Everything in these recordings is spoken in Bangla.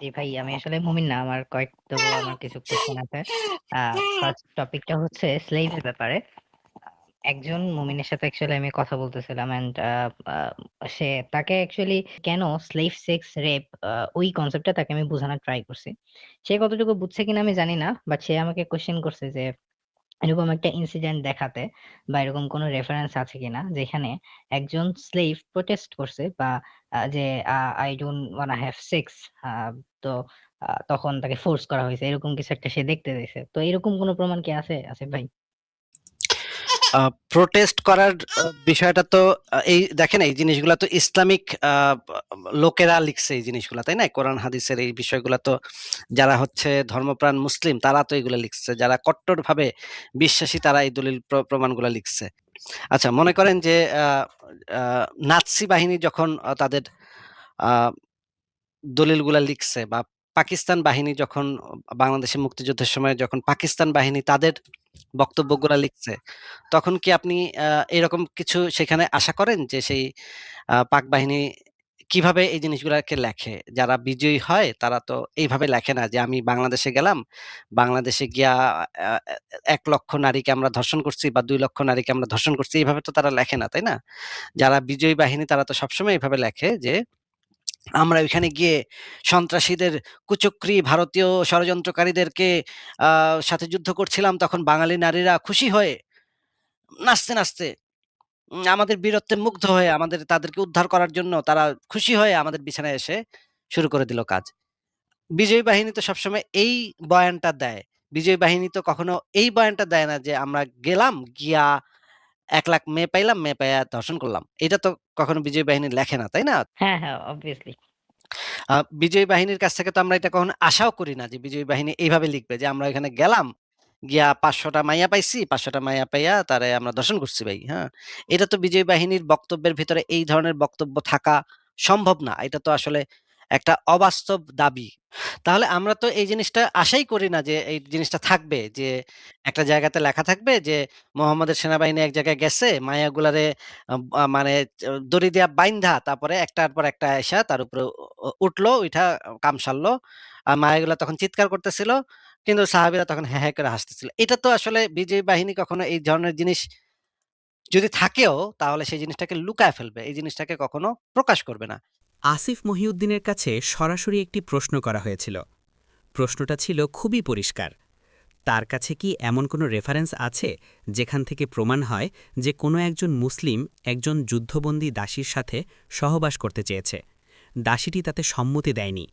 জি ভাই, আমি আসলে মুমিন না। আমার কয়েকটা আমার কিছু কোয়েশ্চেন আছে। ফার্স্ট টপিকটা হচ্ছে স্লেভ এর ব্যাপারে। একজন মুমিনের সাথে অ্যাকচুয়ালি আমি কথা বলতেছিলাম আ সে তাকে অ্যাকচুয়ালি কেন স্লেভ সেক্স রেপ ওই কনসেপ্টটা তাকে আমি বোঝানোর ট্রাই করছি। সে কতটুকু বুঝছে কিনা আমি জানি না। বাট সে আমাকে কোশ্চেন করছে যে এরকম একটা ইনসিডেন্ট দেখাতে বা এরকম কোনো রেফারেন্স আছে কিনা যেখানে একজন স্লেভ প্রোটেস্ট করছে বা যে আহ I don't wanna have sex আ, তো তখন তাকে ফোর্স করা হয়েছে। এরকম কিছু একটা সে দেখতে দিয়েছে তো এরকম কোনো প্রমাণ কি আছে? আসিফ ভাই? প্রোটেস্ট করার বিষয়টা তো এই দেখেন এই জিনিসগুলা তো ইসলামিক লোকেরা লিখছে এই জিনিসগুলা, তাই না? কোরআন হাদিসের এই বিষয়গুলো তো যারা হচ্ছে ধর্মপ্রাণ মুসলিম তারা তো এগুলা লিখছে। যারা কট্টরভাবে বিশ্বাসী তারা এই দলিল প্র প্রমাণগুলা লিখছে। আচ্ছা মনে করেন যে নাৎসি বাহিনী যখন তাদের দলিলগুলা লিখছে বা পাকিস্তান বাহিনী যখন বাংলাদেশের মুক্তিযুদ্ধের সময় যখন পাকিস্তান বাহিনী তাদের বক্তব্যগুলা লিখছে, তখন কি আপনি এরকম কিছু সেখানে আশা করেন যে সেই পাক বাহিনী কীভাবে এই জিনিসগুলাকে লেখে? যারা বিজয়ী হয় তারা তো এইভাবে লেখে না যে আমি বাংলাদেশে গেলাম, বাংলাদেশে গিয়া ১ লক্ষ নারীকে আমরা ধর্ষণ করছি বা ২ লক্ষ নারীকে আমরা ধর্ষণ করছি এইভাবে তো তারা লেখে না, তাই না? যারা বিজয়ী বাহিনী তারা তো সবসময় এভাবে লেখে যে আমরা ওইখানে গিয়ে সন্ত্রাসীদের কুচক্রী ভারতীয় ষড়যন্ত্রকারীদেরকে সাথে যুদ্ধ করছিলাম তখন বাঙালি নারীরা খুশি হয়ে নাচতে, নাচতে আমাদের বীরত্বে মুগ্ধ হয়ে আমাদের তাদেরকে উদ্ধার করার জন্য তারা খুশি হয়ে আমাদের বিছানায় এসে শুরু করে দিল কাজ। বিজয়ী বাহিনী তো সবসময় এই বয়ানটা দেয়। বিজয়ী বাহিনী তো কখনো এই বয়ানটা দেয় না যে আমরা গেলাম, গিয়া ১ লাখ মেয়ে পাইলাম, মেয়ে পাইয়া ধর্ষণ করলাম। এটা তো কখনো বিজয়ী বাহিনী লেখে না, তাই না? হ্যাঁ, হ্যাঁ, obviously আ বিজয়ী বাহিনীর কাছ থেকে তো আমরা এটা কখনো আশাও করি না যে বিজয়ী বাহিনী এইভাবে লিখবে যে আমরা এখানে গেলাম, গিয়া ৫০০ টা মাইয়া পাইছি, পাঁচশোটা মাইয়া পাইয়া তারে আমরা দর্শন করছি ভাই, হ্যাঁ? এটা তো বিজয়ী বাহিনীর বক্তব্যের ভিতরে এই ধরনের বক্তব্য থাকা সম্ভব না। এটা তো আসলে একটা অবাস্তব দাবি। তাহলে আমরা তো এই জিনিসটা আশাই করি না যে এই জিনিসটা থাকবে যে একটা জায়গাতে লেখা থাকবে যে মোহাম্মদের সেনাবাহিনী এক জায়গায় গেছে, আ মানে দড়ি দিয়া বাইন্ধা তারপরে একটার পর একটা এসা তার উপরে উঠল, ওইটা কাম সারলো। আর মায়াগুলা তখন চিৎকার করতেছিল। কিন্তু সাহাবীরা তখন হ্যাঁ, হ্যাঁ করে হাসতেছিল। এটা তো আসলে বিজয়ী বাহিনী কখনো এই ধরনের জিনিস যদি থাকেও তাহলে সেই জিনিসটাকে লুকায় ফেলবে। এই জিনিসটাকে কখনো প্রকাশ করবে না। আসিফ মহিউদ্দিনের কাছে সরাসরি একটি প্রশ্ন করা হয়েছিল। প্রশ্নটা ছিল খুবই পরিষ্কার। তার কাছে কি এমন কোনো রেফারেন্স আছে যেখান থেকে প্রমাণ হয় যে কোনো একজন মুসলিম একজন যুদ্ধবন্দী দাসীর সাথে সহবাস করতে চেয়েছে? দাসীটি তাতে সম্মতি দেয়নি।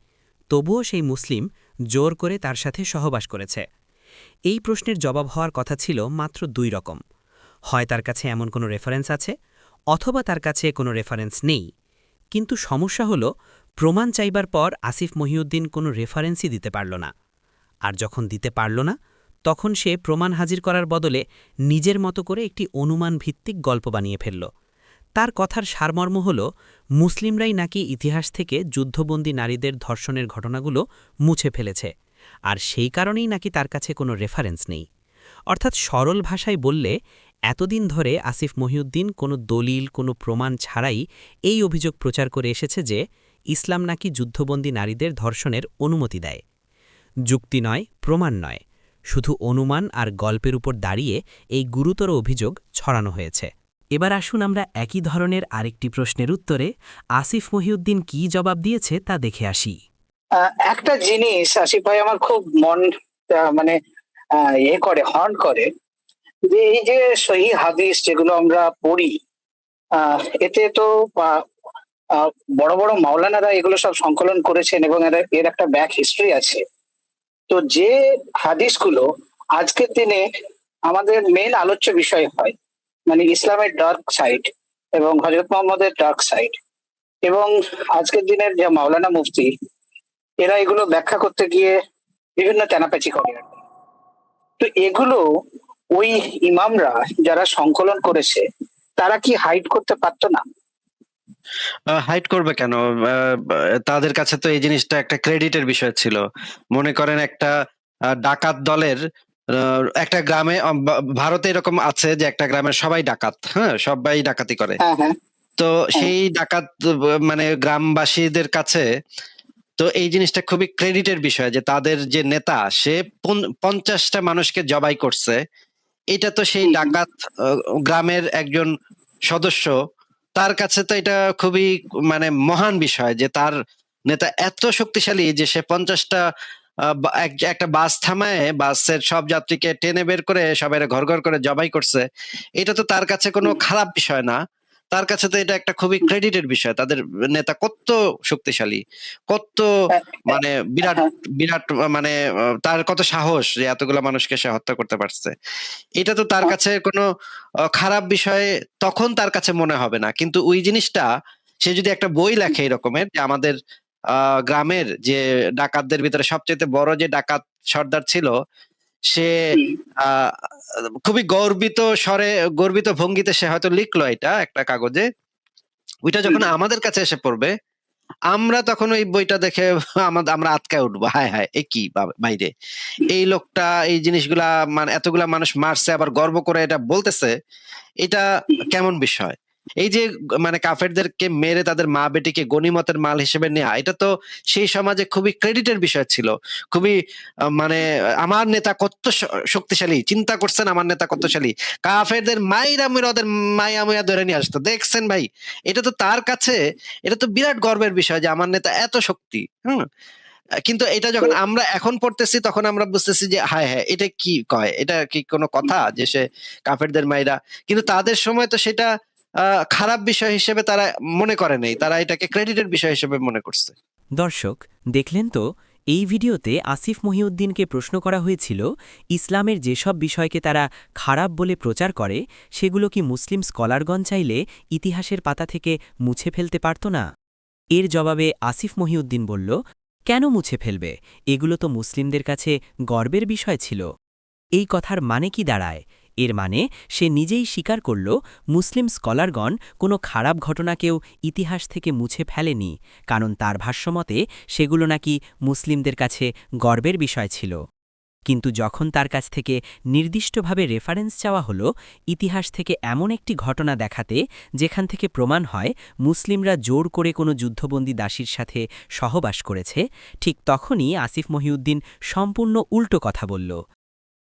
তবুও সেই মুসলিম জোর করে তার সাথে সহবাস করেছে। এই প্রশ্নের জবাব হওয়ার কথা ছিল মাত্র দুই রকম। হয় তার কাছে এমন কোনো রেফারেন্স আছে, অথবা তার কাছে কোনো রেফারেন্স নেই। কিন্তু সমস্যা হল, প্রমাণ চাইবার পর আসিফ মহিউদ্দিন কোনো রেফারেন্সই দিতে পারল না। আর যখন দিতে পারল না, তখন সে প্রমাণ হাজির করার বদলে নিজের মতো করে একটি অনুমান ভিত্তিক গল্প বানিয়ে ফেলল। তার কথার সারমর্ম হল, মুসলিমরাই নাকি ইতিহাস থেকে যুদ্ধবন্দী নারীদের ধর্ষণের ঘটনাগুলো মুছে ফেলেছে, আর সেই কারণেই নাকি তার কাছে কোনো রেফারেন্স নেই। অর্থাৎ সরল ভাষায় বললে এতদিন ধরে আসিফ মহিউদ্দিন কোনো দলিল, কোনো প্রমাণ ছাড়াই এই অভিযোগ প্রচার করে এসেছে যে ইসলাম নাকি যুদ্ধবন্দী নারীদের ধর্ষণের অনুমতি দেয়। যুক্তি নয়, প্রমাণ নয়, শুধু অনুমান আর গল্পের উপর দাঁড়িয়ে এই গুরুতর অভিযোগ ছড়ানো হয়েছে। এবার আসুন আমরা একই ধরনের আরেকটি প্রশ্নের উত্তরে আসিফ মহিউদ্দিন কী জবাব দিয়েছে তা দেখে আসি। একটা জিনিস আশিফ ভাই আমার খুব মন মানে ইয়ে করে, হর্ন করে যে এই যে সহি হাদিস যেগুলো আমরা পড়ি এতে তো বড় বড় মাওলানারা এগুলো সব সংকলন করেছেন এবং এর একটা ব্যাক হিস্ট্রি আছে তো যে হাদিসগুলো আজকের দিনে আমাদের মেন আলোচ্য বিষয় হয় মানে ইসলামের ডার্ক সাইড এবং হজরত মোহাম্মদের ডার্ক সাইড এবং আজকের দিনের যে মাওলানা মুফতি, এরা এগুলো ব্যাখ্যা করতে গিয়ে বিভিন্ন তেনাপেচি করে। তো এগুলো ওই ইমামরা যারা সংকলন করেছে তারা কি হাইড করতে পারতো না আ হাইড করবে কেন? তাদের কাছে তো এই জিনিসটা একটা ক্রেডিটের বিষয় ছিল। মনে করেন একটা ডাকাত দলের একটা গ্রামে ভারতে এরকম আছে যে একটা গ্রামের সবাই ডাকাত, হ্যাঁ? সবাই ডাকাতি করে। হ্যাঁ হ্যাঁ তো সেই ডাকাত মানে গ্রামবাসীদের কাছে তো এই জিনিসটা খুবই ক্রেডিটের বিষয় যে তাদের যে নেতা সে পঞ্চাশটা মানুষকে জবাই করছে এটা তো সেই। ডাকাত গ্রামের একজন সদস্য। তার কাছে তো এটা খুবই মানে মহান বিষয় যে তার নেতা এত শক্তিশালী যে সে পঞ্চাশটা একটা বাস থামায় বাসের সব যাত্রীকে টেনে বের করে সবাই ঘর ঘর করে জবাই করছে। এটা তো তার কাছে কোনো খারাপ বিষয় না। তার কাছে তো এটা একটা খুবই ক্রেডিটের বিষয়। তাদের নেতা কত শক্তিশালী কত মানে বিরাট হ্যাঁ। বিরাট মানে তার কত সাহস যে এতগুলো মানুষকে সে হত্যা করতে পারছে। এটা তো তার কাছে কোনো খারাপ বিষয় তখন তার কাছে মনে হবে না। কিন্তু ওই জিনিসটা সে যদি একটা বই লেখে এরকমের যে আমাদের আহ, গ্রামের যে ডাকাতদের ভিতরে সবচেয়ে বড় যে ডাকাত সর্দার ছিল সে খুবই গর্বিত স্বরে গর্বিত ভঙ্গিতে সে হয়তো লিখলো এটা একটা কাগজে। ওইটা যখন আমাদের কাছে এসে পড়বে আমরা তখন ওই বইটা দেখে আমাদের আমরা আটকায় উঠবো হায় হায় এ কি বাইরে। এই লোকটা এই জিনিসগুলা মানে এতগুলা মানুষ মারছে আবার গর্ব করে এটা বলতেছে এটা কেমন বিষয়? এই যে মানে কাফেরদেরকে মেরে তাদের মা বেটিকে গনিমতের মাল হিসেবে নেওয়া এটা তো সেই সমাজে খুবই ক্রেডিটের বিষয় ছিল। খুবই মানে আমার নেতা কত শক্তিশালী চিন্তা করছেন আমার নেতা কত শক্তিশালী। কাফেরদের মাইরা মুইরা ওদের মাইয়া মুইয়া ধরে নিয়ে আসতো। দেখছেন ভাই এটা তো তার কাছে এটা তো বিরাট গর্বের বিষয় যে আমার নেতা এত শক্তি হম? কিন্তু এটা যখন আমরা এখন পড়তেছি তখন আমরা বুঝতেছি যে হায় হ্যাঁ এটা কি কয়? এটা কি কোনো কথা যে সে কাফেরদের মাইরা? কিন্তু তাদের সময় তো সেটা খারাপ বিষয় হিসেবে তারা মনে করে নেই। তারা এটাকে ক্রেডিটের বিষয় হিসেবে মনে করছে। দর্শক, দেখলেন তো, এই ভিডিওতে আসিফ মহিউদ্দিনকে প্রশ্ন করা হয়েছিল, ইসলামের যেসব বিষয়কে তারা খারাপ বলে প্রচার করে, সেগুলো কি মুসলিম স্কলারগণ চাইলে ইতিহাসের পাতা থেকে মুছে ফেলতে পারত না? এর জবাবে আসিফ মহিউদ্দিন বলল, কেন মুছে ফেলবে? এগুলো তো মুসলিমদের কাছে গর্বের বিষয় ছিল। এই কথার মানে কি দাঁড়ায়? এর মানে সে নিজেই স্বীকার করল, মুসলিম স্কলারগণ কোনো খারাপ ঘটনাকেও ইতিহাস থেকে মুছে ফেলেনি, কারণ তার ভাষ্যমতে সেগুলো নাকি মুসলিমদের কাছে গর্বের বিষয় ছিল। কিন্তু যখন তার কাছ থেকে নির্দিষ্টভাবে রেফারেন্স চাওয়া হলো, ইতিহাস থেকে এমন একটি ঘটনা দেখাতে, যেখান থেকে প্রমাণ হয় মুসলিমরা জোর করে কোনো যুদ্ধবন্দী দাসীর সাথে সহবাস করেছে, ঠিক তখনই আসিফ মহিউদ্দিন সম্পূর্ণ উল্টো কথা বলল।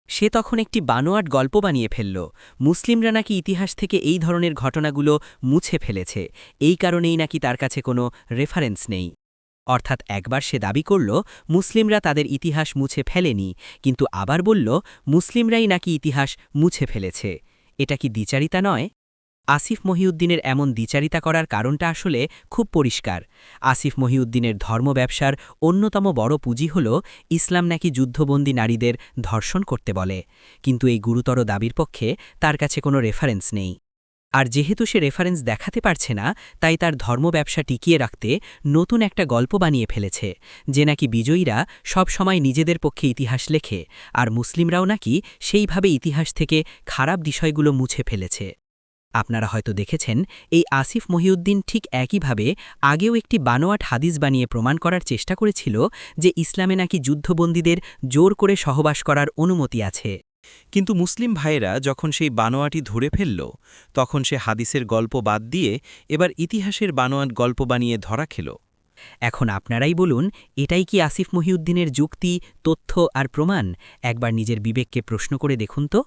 সে তখন একটি বানোয়াট গল্প বানিয়ে ফেলল। মুসলিমরা নাকি ইতিহাস থেকে এই ধরনের ঘটনাগুলো মুছে ফেলেছে। এই কারণেই নাকি তার কাছে কোনো রেফারেন্স নেই। অর্থাৎ একবার সে দাবি করল, মুসলিমরা তাদের ইতিহাস মুছে ফেলেনি। কিন্তু আবার বলল, মুসলিমরাই নাকি ইতিহাস মুছে ফেলেছে। এটা কি দ্বিচারিতা নয়? আসিফ মহিউদ্দিনের এমন দ্বিচারিতা করার কারণটা আসলে খুব পরিষ্কার। আসিফ মহিউদ্দিনের ধর্ম ব্যবসার অন্যতম বড় পুঁজি হল ইসলাম নাকি যুদ্ধবন্দী নারীদের ধর্ষণ করতে বলে। কিন্তু এই গুরুতর দাবির পক্ষে তার কাছে কোনো রেফারেন্স নেই। আর যেহেতু সে রেফারেন্স দেখাতে পারছে না, তাই তার ধর্ম ব্যবসা টিকিয়ে রাখতে নতুন একটা গল্প বানিয়ে ফেলেছে, যে নাকি বিজয়ীরা সব সময় নিজেদের পক্ষে ইতিহাস লেখে, আর মুসলিমরাও নাকি সেইভাবে ইতিহাস থেকে খারাপ বিষয়গুলো মুছে ফেলেছে। আপনারা হয়তো দেখেছেন এই আসিফ মহিউদ্দিন ঠিক একইভাবে আগেও একটি বানোয়াট হাদিস বানিয়ে প্রমাণ করার চেষ্টা করেছিল যে ইসলামে নাকি যুদ্ধবন্দীদের জোর করে সহবাস করার অনুমতি আছে। কিন্তু মুসলিম ভাইয়েরা যখন সেই বানোয়াটি ধরে ফেলল তখন সে হাদিসের গল্প বাদ দিয়ে এবার ইতিহাসের বানোয়াট গল্প বানিয়ে ধরা খেল। এখন আপনারাই বলুন এটাই কি আসিফ মহিউদ্দিনের যুক্তি তথ্য আর প্রমাণ? একবার নিজের বিবেককে প্রশ্ন করে দেখুন তো।